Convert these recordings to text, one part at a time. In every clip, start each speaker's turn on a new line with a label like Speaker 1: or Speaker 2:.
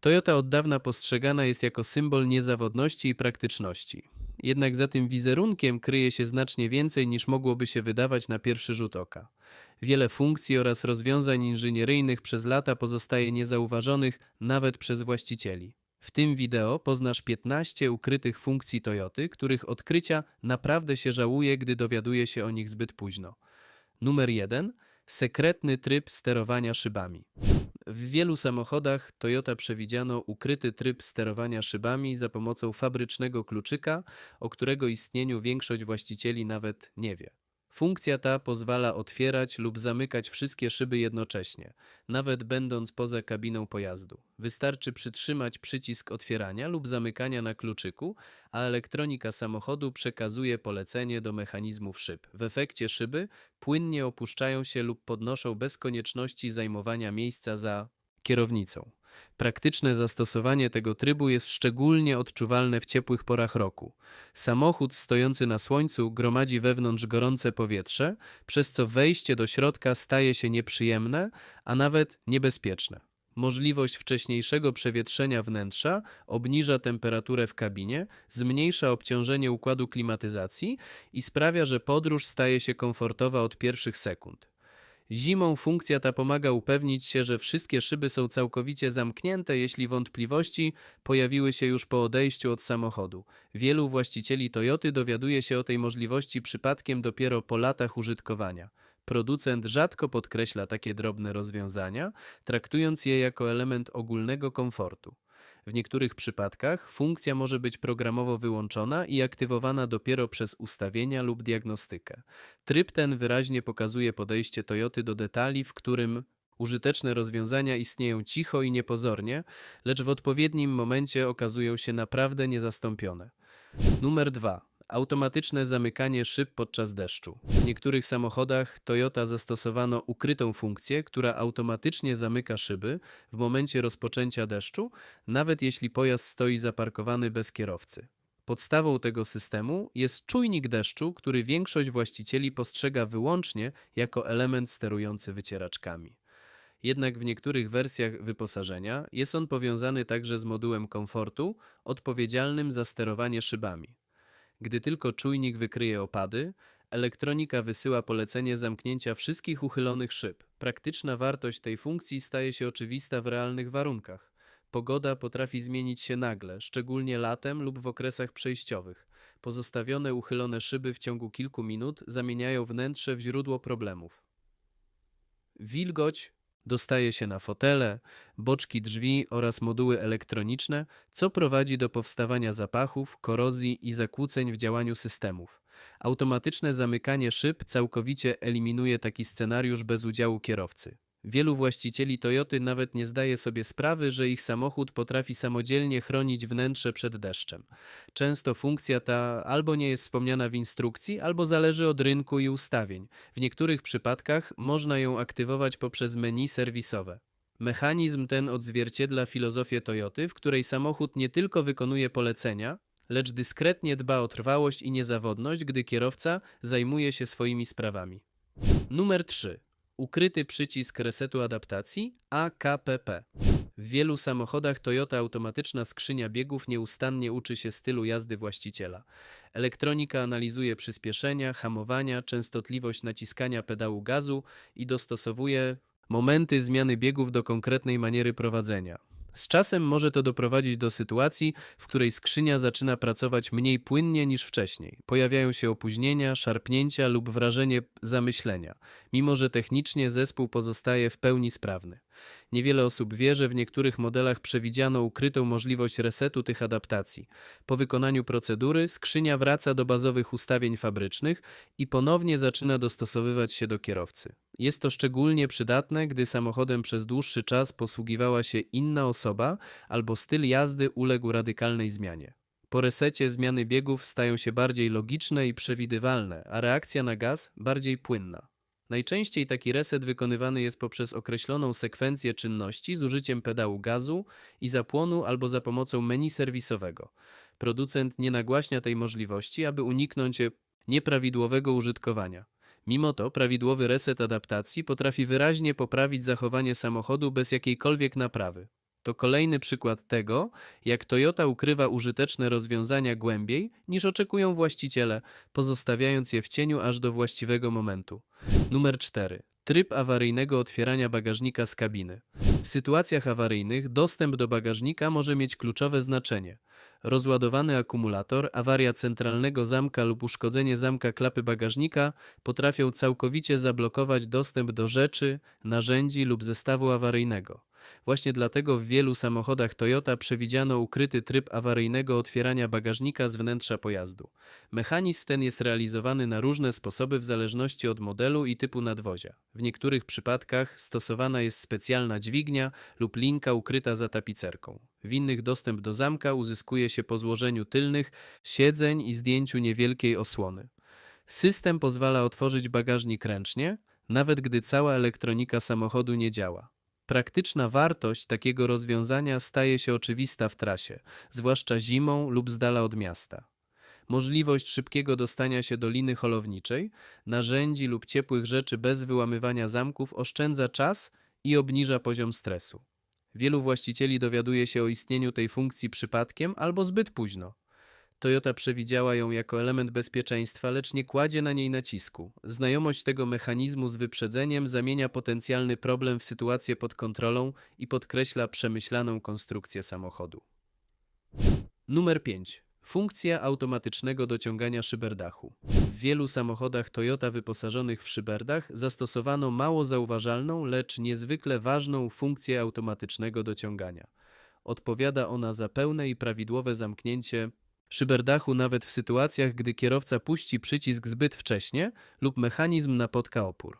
Speaker 1: Toyota od dawna postrzegana jest jako symbol niezawodności i praktyczności. Jednak za tym wizerunkiem kryje się znacznie więcej niż mogłoby się wydawać na pierwszy rzut oka. Wiele funkcji oraz rozwiązań inżynieryjnych przez lata pozostaje niezauważonych nawet przez właścicieli. W tym wideo poznasz 15 ukrytych funkcji Toyoty, których odkrycia naprawdę się żałuje, gdy dowiaduje się o nich zbyt późno. Numer 1. Sekretny tryb sterowania szybami. W wielu samochodach Toyota przewidziano ukryty tryb sterowania szybami za pomocą fabrycznego kluczyka, o którego istnieniu większość właścicieli nawet nie wie. Funkcja ta pozwala otwierać lub zamykać wszystkie szyby jednocześnie, nawet będąc poza kabiną pojazdu. Wystarczy przytrzymać przycisk otwierania lub zamykania na kluczyku, a elektronika samochodu przekazuje polecenie do mechanizmów szyb. W efekcie szyby płynnie opuszczają się lub podnoszą bez konieczności zajmowania miejsca za kierownicą. Praktyczne zastosowanie tego trybu jest szczególnie odczuwalne w ciepłych porach roku. Samochód stojący na słońcu gromadzi wewnątrz gorące powietrze, przez co wejście do środka staje się nieprzyjemne, a nawet niebezpieczne. Możliwość wcześniejszego przewietrzenia wnętrza obniża temperaturę w kabinie, zmniejsza obciążenie układu klimatyzacji i sprawia, że podróż staje się komfortowa od pierwszych sekund. Zimą funkcja ta pomaga upewnić się, że wszystkie szyby są całkowicie zamknięte, jeśli wątpliwości pojawiły się już po odejściu od samochodu. Wielu właścicieli Toyoty dowiaduje się o tej możliwości przypadkiem dopiero po latach użytkowania. Producent rzadko podkreśla takie drobne rozwiązania, traktując je jako element ogólnego komfortu. W niektórych przypadkach funkcja może być programowo wyłączona i aktywowana dopiero przez ustawienia lub diagnostykę. Tryb ten wyraźnie pokazuje podejście Toyoty do detali, w którym użyteczne rozwiązania istnieją cicho i niepozornie, lecz w odpowiednim momencie okazują się naprawdę niezastąpione. Numer 2. Automatyczne zamykanie szyb podczas deszczu. W niektórych samochodach Toyota zastosowano ukrytą funkcję, która automatycznie zamyka szyby w momencie rozpoczęcia deszczu, nawet jeśli pojazd stoi zaparkowany bez kierowcy. Podstawą tego systemu jest czujnik deszczu, który większość właścicieli postrzega wyłącznie jako element sterujący wycieraczkami. Jednak w niektórych wersjach wyposażenia jest on powiązany także z modułem komfortu odpowiedzialnym za sterowanie szybami. Gdy tylko czujnik wykryje opady, elektronika wysyła polecenie zamknięcia wszystkich uchylonych szyb. Praktyczna wartość tej funkcji staje się oczywista w realnych warunkach. Pogoda potrafi zmienić się nagle, szczególnie latem lub w okresach przejściowych. Pozostawione uchylone szyby w ciągu kilku minut zamieniają wnętrze w źródło problemów. Wilgoć dostaje się na fotele, boczki drzwi oraz moduły elektroniczne, co prowadzi do powstawania zapachów, korozji i zakłóceń w działaniu systemów. Automatyczne zamykanie szyb całkowicie eliminuje taki scenariusz bez udziału kierowcy. Wielu właścicieli Toyoty nawet nie zdaje sobie sprawy, że ich samochód potrafi samodzielnie chronić wnętrze przed deszczem. Często funkcja ta albo nie jest wspomniana w instrukcji, albo zależy od rynku i ustawień. W niektórych przypadkach można ją aktywować poprzez menu serwisowe. Mechanizm ten odzwierciedla filozofię Toyoty, w której samochód nie tylko wykonuje polecenia, lecz dyskretnie dba o trwałość i niezawodność, gdy kierowca zajmuje się swoimi sprawami. Numer 3 ukryty przycisk resetu adaptacji AKPP. W wielu samochodach Toyota automatyczna skrzynia biegów nieustannie uczy się stylu jazdy właściciela. Elektronika analizuje przyspieszenia, hamowania, częstotliwość naciskania pedału gazu i dostosowuje momenty zmiany biegów do konkretnej maniery prowadzenia. Z czasem może to doprowadzić do sytuacji, w której skrzynia zaczyna pracować mniej płynnie niż wcześniej. Pojawiają się opóźnienia, szarpnięcia lub wrażenie zamyślenia, mimo że technicznie zespół pozostaje w pełni sprawny. Niewiele osób wie, że w niektórych modelach przewidziano ukrytą możliwość resetu tych adaptacji. Po wykonaniu procedury skrzynia wraca do bazowych ustawień fabrycznych i ponownie zaczyna dostosowywać się do kierowcy. Jest to szczególnie przydatne, gdy samochodem przez dłuższy czas posługiwała się inna osoba albo styl jazdy uległ radykalnej zmianie. Po resecie zmiany biegów stają się bardziej logiczne i przewidywalne, a reakcja na gaz bardziej płynna. Najczęściej taki reset wykonywany jest poprzez określoną sekwencję czynności z użyciem pedału gazu i zapłonu albo za pomocą menu serwisowego. Producent nie nagłaśnia tej możliwości, aby uniknąć nieprawidłowego użytkowania. Mimo to prawidłowy reset adaptacji potrafi wyraźnie poprawić zachowanie samochodu bez jakiejkolwiek naprawy. To kolejny przykład tego, jak Toyota ukrywa użyteczne rozwiązania głębiej niż oczekują właściciele, pozostawiając je w cieniu aż do właściwego momentu. Numer 4. Tryb awaryjnego otwierania bagażnika z kabiny. W sytuacjach awaryjnych dostęp do bagażnika może mieć kluczowe znaczenie. Rozładowany akumulator, awaria centralnego zamka lub uszkodzenie zamka klapy bagażnika potrafią całkowicie zablokować dostęp do rzeczy, narzędzi lub zestawu awaryjnego. Właśnie dlatego w wielu samochodach Toyota przewidziano ukryty tryb awaryjnego otwierania bagażnika z wnętrza pojazdu. Mechanizm ten jest realizowany na różne sposoby w zależności od modelu i typu nadwozia. W niektórych przypadkach stosowana jest specjalna dźwignia lub linka ukryta za tapicerką. W innych dostęp do zamka uzyskuje się po złożeniu tylnych siedzeń i zdjęciu niewielkiej osłony. System pozwala otworzyć bagażnik ręcznie, nawet gdy cała elektronika samochodu nie działa. Praktyczna wartość takiego rozwiązania staje się oczywista w trasie, zwłaszcza zimą lub z dala od miasta. Możliwość szybkiego dostania się do liny holowniczej, narzędzi lub ciepłych rzeczy bez wyłamywania zamków oszczędza czas i obniża poziom stresu. Wielu właścicieli dowiaduje się o istnieniu tej funkcji przypadkiem albo zbyt późno. Toyota przewidziała ją jako element bezpieczeństwa, lecz nie kładzie na niej nacisku. Znajomość tego mechanizmu z wyprzedzeniem zamienia potencjalny problem w sytuację pod kontrolą i podkreśla przemyślaną konstrukcję samochodu. Numer 5. Funkcja automatycznego dociągania szyberdachu. W wielu samochodach Toyota wyposażonych w szyberdach zastosowano mało zauważalną, lecz niezwykle ważną funkcję automatycznego dociągania. Odpowiada ona za pełne i prawidłowe zamknięcie szyberdachu nawet w sytuacjach, gdy kierowca puści przycisk zbyt wcześnie lub mechanizm napotka opór.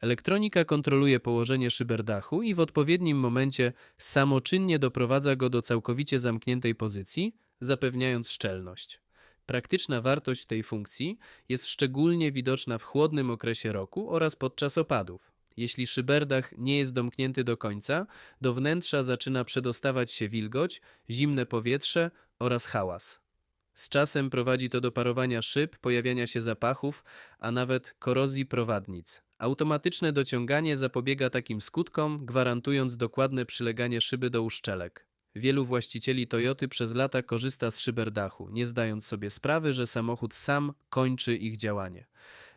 Speaker 1: Elektronika kontroluje położenie szyberdachu i w odpowiednim momencie samoczynnie doprowadza go do całkowicie zamkniętej pozycji, zapewniając szczelność. Praktyczna wartość tej funkcji jest szczególnie widoczna w chłodnym okresie roku oraz podczas opadów. Jeśli szyberdach nie jest domknięty do końca, do wnętrza zaczyna przedostawać się wilgoć, zimne powietrze oraz hałas. Z czasem prowadzi to do parowania szyb, pojawiania się zapachów, a nawet korozji prowadnic. Automatyczne dociąganie zapobiega takim skutkom, gwarantując dokładne przyleganie szyby do uszczelek. Wielu właścicieli Toyoty przez lata korzysta z szyberdachu, nie zdając sobie sprawy, że samochód sam kończy ich działanie.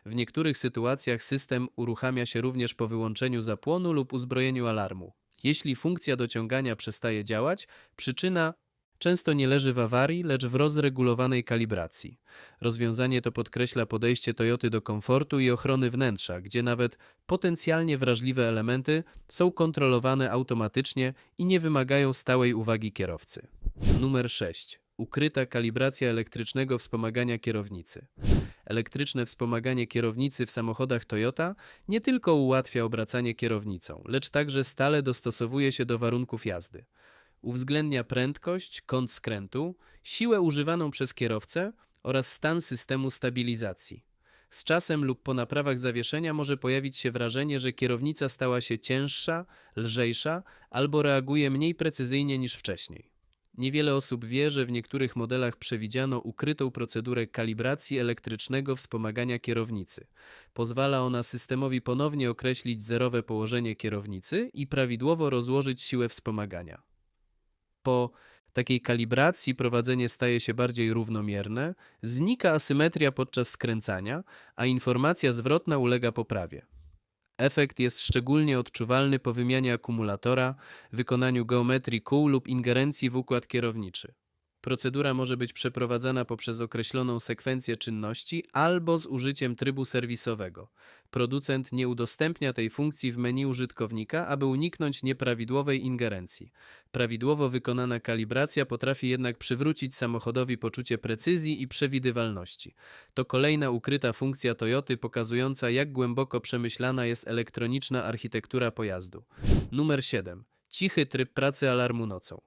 Speaker 1: W niektórych sytuacjach system uruchamia się również po wyłączeniu zapłonu lub uzbrojeniu alarmu. Jeśli funkcja dociągania przestaje działać, przyczyna często nie leży w awarii, lecz w rozregulowanej kalibracji. Rozwiązanie to podkreśla podejście Toyoty do komfortu i ochrony wnętrza, gdzie nawet potencjalnie wrażliwe elementy są kontrolowane automatycznie i nie wymagają stałej uwagi kierowcy. Numer 6. Ukryta kalibracja elektrycznego wspomagania kierownicy. Elektryczne wspomaganie kierownicy w samochodach Toyota nie tylko ułatwia obracanie kierownicą, lecz także stale dostosowuje się do warunków jazdy. Uwzględnia prędkość, kąt skrętu, siłę używaną przez kierowcę oraz stan systemu stabilizacji. Z czasem lub po naprawach zawieszenia może pojawić się wrażenie, że kierownica stała się cięższa, lżejsza albo reaguje mniej precyzyjnie niż wcześniej. Niewiele osób wie, że w niektórych modelach przewidziano ukrytą procedurę kalibracji elektrycznego wspomagania kierownicy. Pozwala ona systemowi ponownie określić zerowe położenie kierownicy i prawidłowo rozłożyć siłę wspomagania. Po takiej kalibracji prowadzenie staje się bardziej równomierne, znika asymetria podczas skręcania, a informacja zwrotna ulega poprawie. Efekt jest szczególnie odczuwalny po wymianie akumulatora, wykonaniu geometrii kół lub ingerencji w układ kierowniczy. Procedura może być przeprowadzana poprzez określoną sekwencję czynności albo z użyciem trybu serwisowego. Producent nie udostępnia tej funkcji w menu użytkownika, aby uniknąć nieprawidłowej ingerencji. Prawidłowo wykonana kalibracja potrafi jednak przywrócić samochodowi poczucie precyzji i przewidywalności. To kolejna ukryta funkcja Toyoty pokazująca, jak głęboko przemyślana jest elektroniczna architektura pojazdu. Numer 7. Cichy tryb pracy alarmu nocą.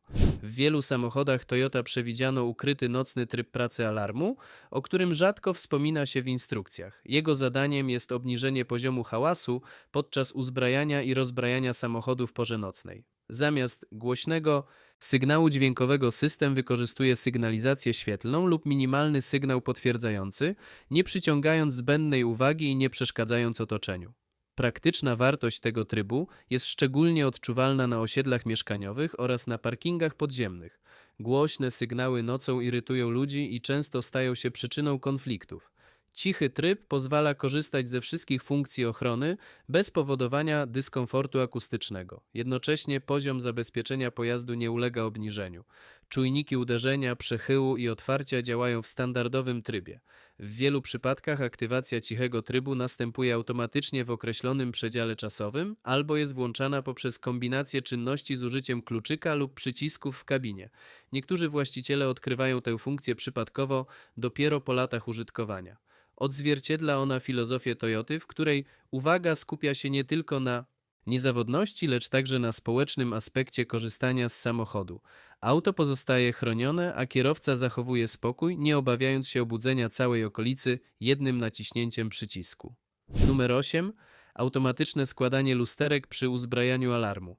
Speaker 1: W wielu samochodach Toyota przewidziano ukryty nocny tryb pracy alarmu, o którym rzadko wspomina się w instrukcjach. Jego zadaniem jest obniżenie poziomu hałasu podczas uzbrajania i rozbrajania samochodu w porze nocnej. Zamiast głośnego sygnału dźwiękowego system wykorzystuje sygnalizację świetlną lub minimalny sygnał potwierdzający, nie przyciągając zbędnej uwagi i nie przeszkadzając otoczeniu. Praktyczna wartość tego trybu jest szczególnie odczuwalna na osiedlach mieszkaniowych oraz na parkingach podziemnych. Głośne sygnały nocą irytują ludzi i często stają się przyczyną konfliktów. Cichy tryb pozwala korzystać ze wszystkich funkcji ochrony bez powodowania dyskomfortu akustycznego. Jednocześnie poziom zabezpieczenia pojazdu nie ulega obniżeniu. Czujniki uderzenia, przechyłu i otwarcia działają w standardowym trybie. W wielu przypadkach aktywacja cichego trybu następuje automatycznie w określonym przedziale czasowym albo jest włączana poprzez kombinację czynności z użyciem kluczyka lub przycisków w kabinie. Niektórzy właściciele odkrywają tę funkcję przypadkowo dopiero po latach użytkowania. Odzwierciedla ona filozofię Toyoty, w której uwaga skupia się nie tylko na niezawodności, lecz także na społecznym aspekcie korzystania z samochodu. Auto pozostaje chronione, a kierowca zachowuje spokój, nie obawiając się obudzenia całej okolicy jednym naciśnięciem przycisku. Numer 8. Automatyczne składanie lusterek przy uzbrajaniu alarmu.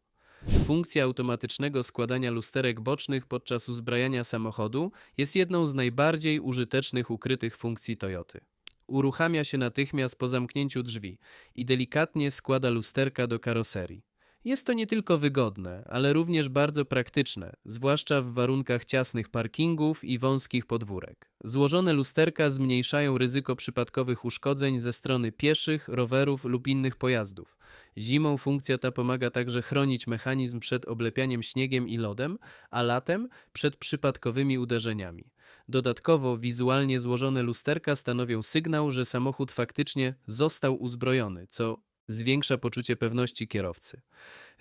Speaker 1: Funkcja automatycznego składania lusterek bocznych podczas uzbrajania samochodu jest jedną z najbardziej użytecznych ukrytych funkcji Toyoty. Uruchamia się natychmiast po zamknięciu drzwi i delikatnie składa lusterka do karoserii. Jest to nie tylko wygodne, ale również bardzo praktyczne, zwłaszcza w warunkach ciasnych parkingów i wąskich podwórek. Złożone lusterka zmniejszają ryzyko przypadkowych uszkodzeń ze strony pieszych, rowerów lub innych pojazdów. Zimą funkcja ta pomaga także chronić mechanizm przed oblepianiem śniegiem i lodem, a latem przed przypadkowymi uderzeniami. Dodatkowo wizualnie złożone lusterka stanowią sygnał, że samochód faktycznie został uzbrojony, co zwiększa poczucie pewności kierowcy.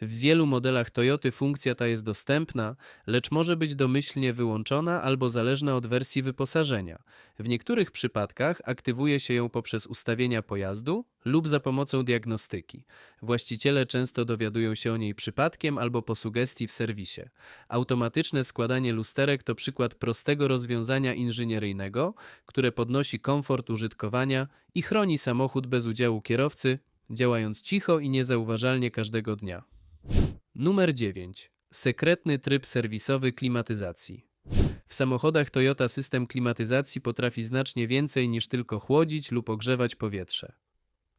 Speaker 1: W wielu modelach Toyoty funkcja ta jest dostępna, lecz może być domyślnie wyłączona albo zależna od wersji wyposażenia. W niektórych przypadkach aktywuje się ją poprzez ustawienia pojazdu lub za pomocą diagnostyki. Właściciele często dowiadują się o niej przypadkiem albo po sugestii w serwisie. Automatyczne składanie lusterek to przykład prostego rozwiązania inżynieryjnego, które podnosi komfort użytkowania i chroni samochód bez udziału kierowcy działając cicho i niezauważalnie każdego dnia. Numer 9. Sekretny tryb serwisowy klimatyzacji. W samochodach Toyota system klimatyzacji potrafi znacznie więcej niż tylko chłodzić lub ogrzewać powietrze.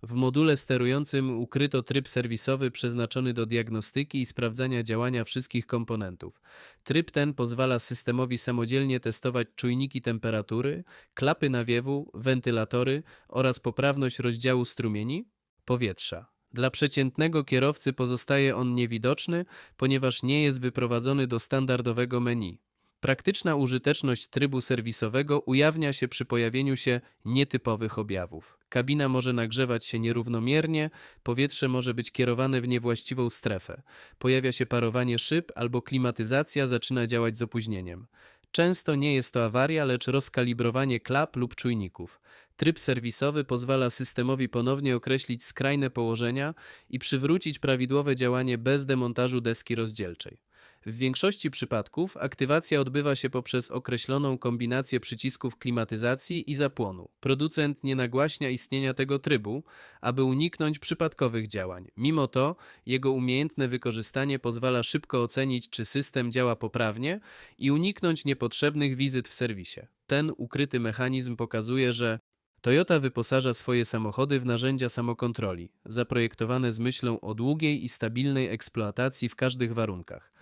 Speaker 1: W module sterującym ukryto tryb serwisowy przeznaczony do diagnostyki i sprawdzania działania wszystkich komponentów. Tryb ten pozwala systemowi samodzielnie testować czujniki temperatury, klapy nawiewu, wentylatory oraz poprawność rozdziału strumieni, powietrza. Dla przeciętnego kierowcy pozostaje on niewidoczny, ponieważ nie jest wyprowadzony do standardowego menu. Praktyczna użyteczność trybu serwisowego ujawnia się przy pojawieniu się nietypowych objawów. Kabina może nagrzewać się nierównomiernie, powietrze może być kierowane w niewłaściwą strefę, pojawia się parowanie szyb albo klimatyzacja zaczyna działać z opóźnieniem. Często nie jest to awaria, lecz rozkalibrowanie klap lub czujników. Tryb serwisowy pozwala systemowi ponownie określić skrajne położenia i przywrócić prawidłowe działanie bez demontażu deski rozdzielczej. W większości przypadków aktywacja odbywa się poprzez określoną kombinację przycisków klimatyzacji i zapłonu. Producent nie nagłaśnia istnienia tego trybu, aby uniknąć przypadkowych działań. Mimo to jego umiejętne wykorzystanie pozwala szybko ocenić, czy system działa poprawnie i uniknąć niepotrzebnych wizyt w serwisie. Ten ukryty mechanizm pokazuje, że Toyota wyposaża swoje samochody w narzędzia samokontroli, zaprojektowane z myślą o długiej i stabilnej eksploatacji w każdych warunkach.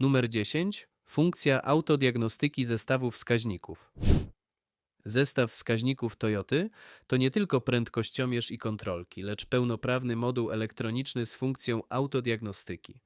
Speaker 1: Numer 10. Funkcja autodiagnostyki zestawu wskaźników. Zestaw wskaźników Toyoty to nie tylko prędkościomierz i kontrolki, lecz pełnoprawny moduł elektroniczny z funkcją autodiagnostyki.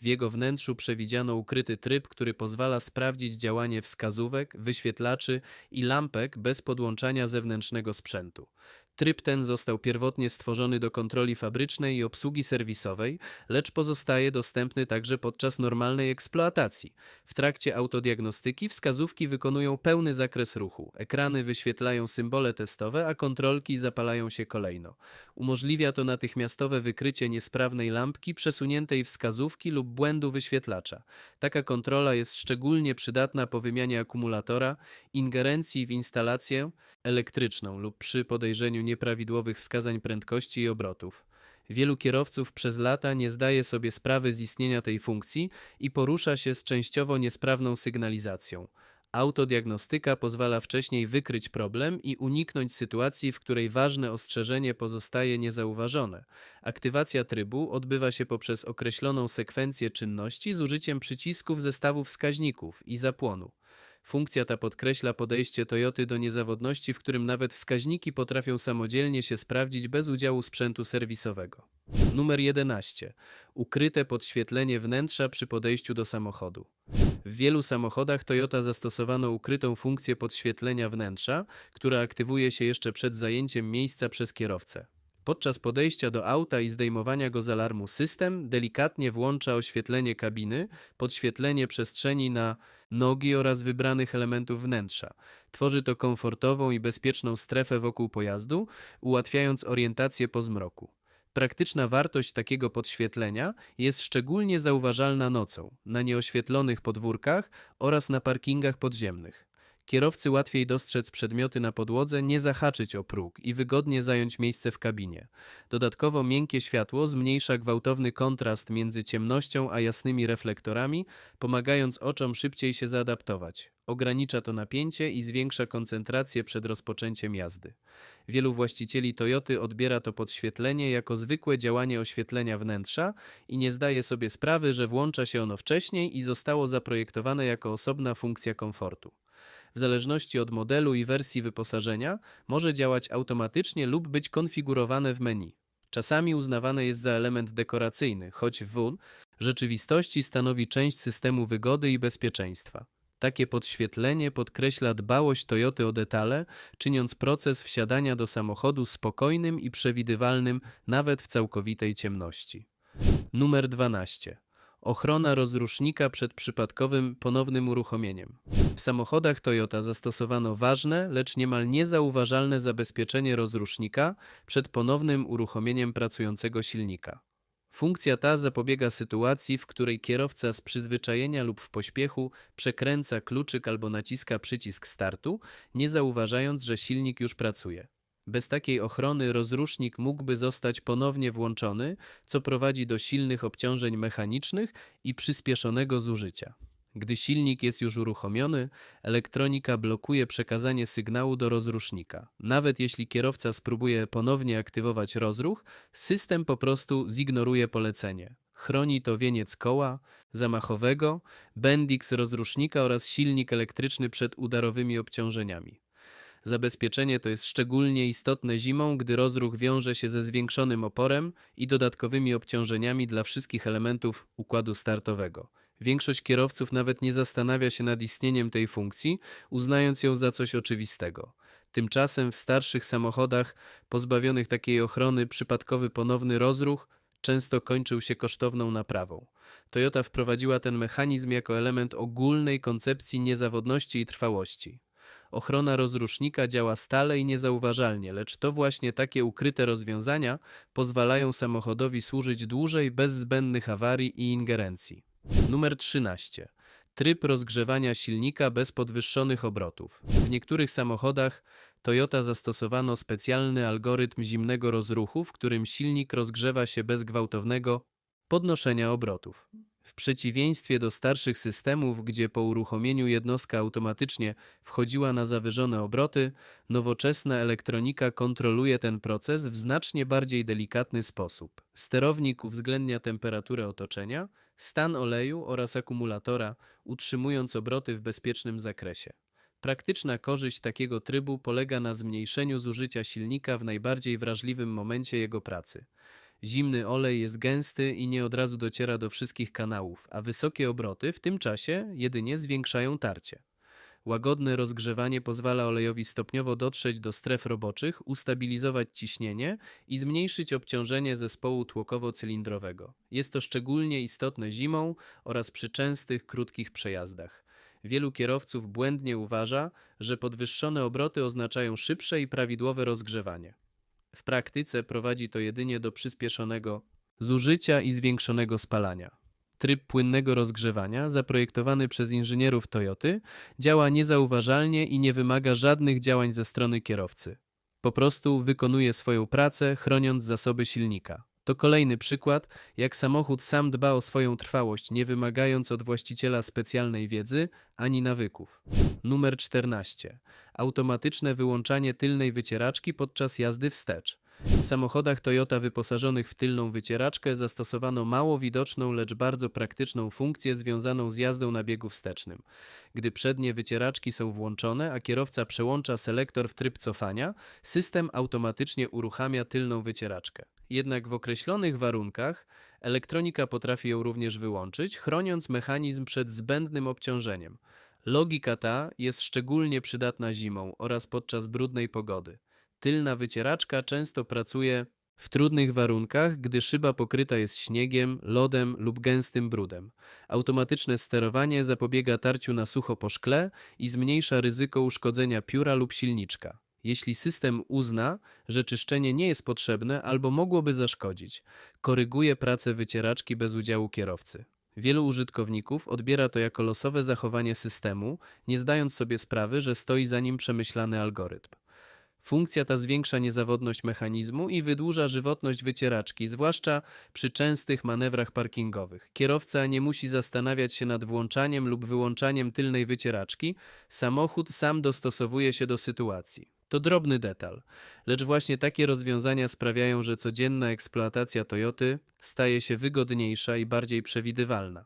Speaker 1: W jego wnętrzu przewidziano ukryty tryb, który pozwala sprawdzić działanie wskazówek, wyświetlaczy i lampek bez podłączania zewnętrznego sprzętu. Tryb ten został pierwotnie stworzony do kontroli fabrycznej i obsługi serwisowej, lecz pozostaje dostępny także podczas normalnej eksploatacji. W trakcie autodiagnostyki wskazówki wykonują pełny zakres ruchu. Ekrany wyświetlają symbole testowe, a kontrolki zapalają się kolejno. Umożliwia to natychmiastowe wykrycie niesprawnej lampki, przesuniętej wskazówki lub błędu wyświetlacza. Taka kontrola jest szczególnie przydatna po wymianie akumulatora, ingerencji w instalację elektryczną lub przy podejrzeniu nieprawidłowych wskazań prędkości i obrotów. Wielu kierowców przez lata nie zdaje sobie sprawy z istnienia tej funkcji i porusza się z częściowo niesprawną sygnalizacją. Autodiagnostyka pozwala wcześniej wykryć problem i uniknąć sytuacji, w której ważne ostrzeżenie pozostaje niezauważone. Aktywacja trybu odbywa się poprzez określoną sekwencję czynności z użyciem przycisków zestawu wskaźników i zapłonu. Funkcja ta podkreśla podejście Toyoty do niezawodności, w którym nawet wskaźniki potrafią samodzielnie się sprawdzić bez udziału sprzętu serwisowego. Numer 11. Ukryte podświetlenie wnętrza przy podejściu do samochodu. W wielu samochodach Toyota zastosowano ukrytą funkcję podświetlenia wnętrza, która aktywuje się jeszcze przed zajęciem miejsca przez kierowcę. Podczas podejścia do auta i zdejmowania go z alarmu system delikatnie włącza oświetlenie kabiny, podświetlenie przestrzeni na nogi oraz wybranych elementów wnętrza. Tworzy to komfortową i bezpieczną strefę wokół pojazdu, ułatwiając orientację po zmroku. Praktyczna wartość takiego podświetlenia jest szczególnie zauważalna nocą, na nieoświetlonych podwórkach oraz na parkingach podziemnych. Kierowcy łatwiej dostrzec przedmioty na podłodze, nie zahaczyć o próg i wygodnie zająć miejsce w kabinie. Dodatkowo miękkie światło zmniejsza gwałtowny kontrast między ciemnością a jasnymi reflektorami, pomagając oczom szybciej się zaadaptować. Ogranicza to napięcie i zwiększa koncentrację przed rozpoczęciem jazdy. Wielu właścicieli Toyoty odbiera to podświetlenie jako zwykłe działanie oświetlenia wnętrza i nie zdaje sobie sprawy, że włącza się ono wcześniej i zostało zaprojektowane jako osobna funkcja komfortu w zależności od modelu i wersji wyposażenia, może działać automatycznie lub być konfigurowane w menu. Czasami uznawane jest za element dekoracyjny, choć w rzeczywistości stanowi część systemu wygody i bezpieczeństwa. Takie podświetlenie podkreśla dbałość Toyoty o detale, czyniąc proces wsiadania do samochodu spokojnym i przewidywalnym nawet w całkowitej ciemności. Numer 12. Ochrona rozrusznika przed przypadkowym ponownym uruchomieniem. W samochodach Toyota zastosowano ważne, lecz niemal niezauważalne zabezpieczenie rozrusznika przed ponownym uruchomieniem pracującego silnika. Funkcja ta zapobiega sytuacji, w której kierowca z przyzwyczajenia lub w pośpiechu przekręca kluczyk albo naciska przycisk startu, nie zauważając, że silnik już pracuje. Bez takiej ochrony rozrusznik mógłby zostać ponownie włączony, co prowadzi do silnych obciążeń mechanicznych i przyspieszonego zużycia. Gdy silnik jest już uruchomiony, elektronika blokuje przekazanie sygnału do rozrusznika. Nawet jeśli kierowca spróbuje ponownie aktywować rozruch, system po prostu zignoruje polecenie. Chroni to wieniec koła zamachowego, bendix rozrusznika oraz silnik elektryczny przed udarowymi obciążeniami. Zabezpieczenie to jest szczególnie istotne zimą, gdy rozruch wiąże się ze zwiększonym oporem i dodatkowymi obciążeniami dla wszystkich elementów układu startowego. Większość kierowców nawet nie zastanawia się nad istnieniem tej funkcji, uznając ją za coś oczywistego. Tymczasem w starszych samochodach pozbawionych takiej ochrony przypadkowy ponowny rozruch często kończył się kosztowną naprawą. Toyota wprowadziła ten mechanizm jako element ogólnej koncepcji niezawodności i trwałości. Ochrona rozrusznika działa stale i niezauważalnie, lecz to właśnie takie ukryte rozwiązania pozwalają samochodowi służyć dłużej bez zbędnych awarii i ingerencji. Numer 13. Tryb rozgrzewania silnika bez podwyższonych obrotów. W niektórych samochodach Toyota zastosowano specjalny algorytm zimnego rozruchu, w którym silnik rozgrzewa się bez gwałtownego podnoszenia obrotów. W przeciwieństwie do starszych systemów, gdzie po uruchomieniu jednostka automatycznie wchodziła na zawyżone obroty, nowoczesna elektronika kontroluje ten proces w znacznie bardziej delikatny sposób. Sterownik uwzględnia temperaturę otoczenia, stan oleju oraz akumulatora, utrzymując obroty w bezpiecznym zakresie. Praktyczna korzyść takiego trybu polega na zmniejszeniu zużycia silnika w najbardziej wrażliwym momencie jego pracy. Zimny olej jest gęsty i nie od razu dociera do wszystkich kanałów, a wysokie obroty w tym czasie jedynie zwiększają tarcie. Łagodne rozgrzewanie pozwala olejowi stopniowo dotrzeć do stref roboczych, ustabilizować ciśnienie i zmniejszyć obciążenie zespołu tłokowo-cylindrowego. Jest to szczególnie istotne zimą oraz przy częstych, krótkich przejazdach. Wielu kierowców błędnie uważa, że podwyższone obroty oznaczają szybsze i prawidłowe rozgrzewanie. W praktyce prowadzi to jedynie do przyspieszonego zużycia i zwiększonego spalania. Tryb płynnego rozgrzewania, zaprojektowany przez inżynierów Toyoty, działa niezauważalnie i nie wymaga żadnych działań ze strony kierowcy. Po prostu wykonuje swoją pracę, chroniąc zasoby silnika. To kolejny przykład, jak samochód sam dba o swoją trwałość, nie wymagając od właściciela specjalnej wiedzy ani nawyków. Numer 14. Automatyczne wyłączanie tylnej wycieraczki podczas jazdy wstecz. W samochodach Toyota wyposażonych w tylną wycieraczkę zastosowano mało widoczną, lecz bardzo praktyczną funkcję związaną z jazdą na biegu wstecznym. Gdy przednie wycieraczki są włączone, a kierowca przełącza selektor w tryb cofania, system automatycznie uruchamia tylną wycieraczkę. Jednak w określonych warunkach elektronika potrafi ją również wyłączyć, chroniąc mechanizm przed zbędnym obciążeniem. Logika ta jest szczególnie przydatna zimą oraz podczas brudnej pogody. Tylna wycieraczka często pracuje w trudnych warunkach, gdy szyba pokryta jest śniegiem, lodem lub gęstym brudem. Automatyczne sterowanie zapobiega tarciu na sucho po szkle i zmniejsza ryzyko uszkodzenia pióra lub silniczka. Jeśli system uzna, że czyszczenie nie jest potrzebne albo mogłoby zaszkodzić, koryguje pracę wycieraczki bez udziału kierowcy. Wielu użytkowników odbiera to jako losowe zachowanie systemu, nie zdając sobie sprawy, że stoi za nim przemyślany algorytm. Funkcja ta zwiększa niezawodność mechanizmu i wydłuża żywotność wycieraczki, zwłaszcza przy częstych manewrach parkingowych. Kierowca nie musi zastanawiać się nad włączaniem lub wyłączaniem tylnej wycieraczki, samochód sam dostosowuje się do sytuacji. To drobny detal, lecz właśnie takie rozwiązania sprawiają, że codzienna eksploatacja Toyoty staje się wygodniejsza i bardziej przewidywalna.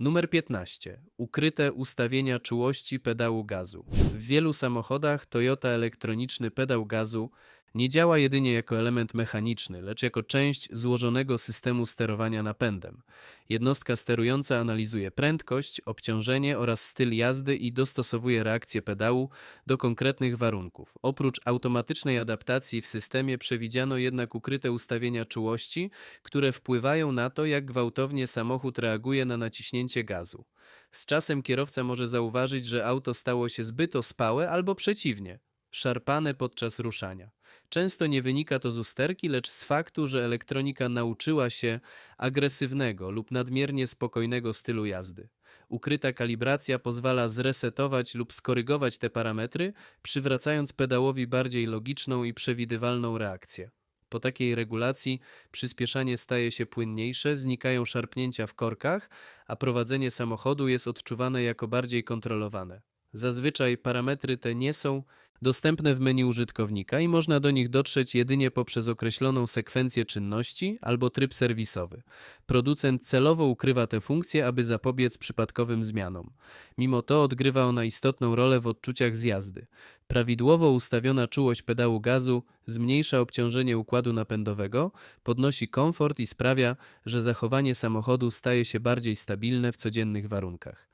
Speaker 1: Numer 15. Ukryte ustawienia czułości pedału gazu. W wielu samochodach Toyota elektroniczny pedał gazu nie działa jedynie jako element mechaniczny, lecz jako część złożonego systemu sterowania napędem. Jednostka sterująca analizuje prędkość, obciążenie oraz styl jazdy i dostosowuje reakcję pedału do konkretnych warunków. Oprócz automatycznej adaptacji w systemie przewidziano jednak ukryte ustawienia czułości, które wpływają na to, jak gwałtownie samochód reaguje na naciśnięcie gazu. Z czasem kierowca może zauważyć, że auto stało się zbyt ospałe albo przeciwnie, szarpane podczas ruszania. Często nie wynika to z usterki, lecz z faktu, że elektronika nauczyła się agresywnego lub nadmiernie spokojnego stylu jazdy. Ukryta kalibracja pozwala zresetować lub skorygować te parametry, przywracając pedałowi bardziej logiczną i przewidywalną reakcję. Po takiej regulacji przyspieszanie staje się płynniejsze, znikają szarpnięcia w korkach, a prowadzenie samochodu jest odczuwane jako bardziej kontrolowane. Zazwyczaj parametry te nie są dostępne w menu użytkownika i można do nich dotrzeć jedynie poprzez określoną sekwencję czynności albo tryb serwisowy. Producent celowo ukrywa te funkcje, aby zapobiec przypadkowym zmianom. Mimo to odgrywa ona istotną rolę w odczuciach z jazdy. Prawidłowo ustawiona czułość pedału gazu zmniejsza obciążenie układu napędowego, podnosi komfort i sprawia, że zachowanie samochodu staje się bardziej stabilne w codziennych warunkach.